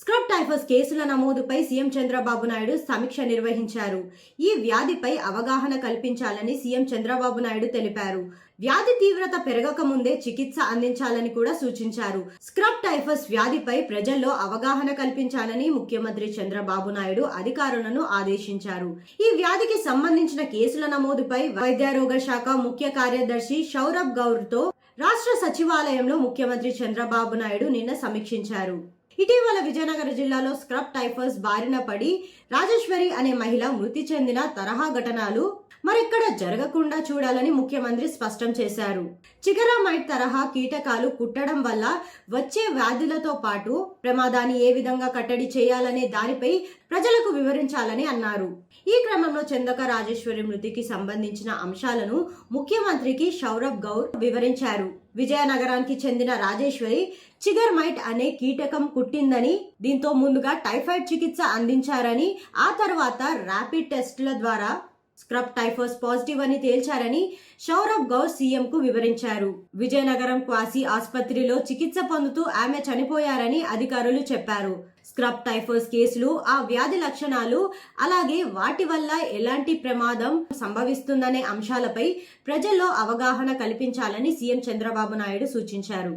Scrub typhus కేసుల నమోదుపై CM Chandrababu Naidu సమీక్ష నిర్వహించారు. ఈ వ్యాధిపై అవగాహన కల్పించాలని సీఎం చంద్రబాబు నాయుడు తెలిపారు. వ్యాధి తీవ్రత పెరగక ముందే చికిత్స అందించాలని కూడా సూచించారు. స్క్రబ్ టైఫస్ వ్యాధిపై ప్రజల్లో అవగాహన కల్పించాలని ముఖ్యమంత్రి చంద్రబాబు నాయుడు అధికారులను ఆదేశించారు. ఈ వ్యాధికి సంబంధించిన కేసుల నమోదుపై వైద్యారోగ్య శాఖ ముఖ్య కార్యదర్శి సౌరభ్ గౌర్తో రాష్ట్ర సచివాలయంలో ముఖ్యమంత్రి చంద్రబాబు నాయుడు నిన్న సమీక్షించారు. ఇటీవల విజయనగరం జిల్లాలో స్క్రబ్ టైఫస్ బారిన పడి రాజేశ్వరి అనే మహిళ మృతి చెందిన తరహా ఘటనలు మరెక్కడ జరగకుండా చూడాలని ముఖ్యమంత్రి స్పష్టం చేశారు. చిగరామైట్ తరహా కీటకాలు కుట్టడం వల్ల వచ్చే వ్యాధులతో పాటు ప్రమాదాన్ని ఏ విధంగా కట్టడి చేయాలనే దానిపై ప్రజలకు వివరించాలని అన్నారు. ఈ క్రమంలో చందక రాజేశ్వరి మృతికి సంబంధించిన అంశాలను ముఖ్యమంత్రికి సౌరభ్ గౌర్ వివరించారు. విజయనగరానికి చెందిన రాజేశ్వరి చిగర్మైట్ అనే కీటకం కుట్టిందని దీంతో ముందుగా టైఫాయిడ్ చికిత్స అందించారని ఆ తర్వాత ర్యాపిడ్ టెస్టుల ద్వారా స్క్రబ్ టైఫస్ పాజిటివ్ అని తేల్చారని సౌరభ్ గౌర్ సీఎం కు వివరించారు. విజయనగరం క్వాసి ఆసుపత్రిలో చికిత్స పొందుతూ ఆమె చనిపోయారని అధికారులు చెప్పారు. స్క్రబ్ టైఫస్ కేసులు ఆ వ్యాధి లక్షణాలు అలాగే వాటి వల్ల ఎలాంటి ప్రమాదం సంభవిస్తుందనే అంశాలపై ప్రజల్లో అవగాహన కల్పించాలని సీఎం చంద్రబాబు నాయుడు సూచించారు.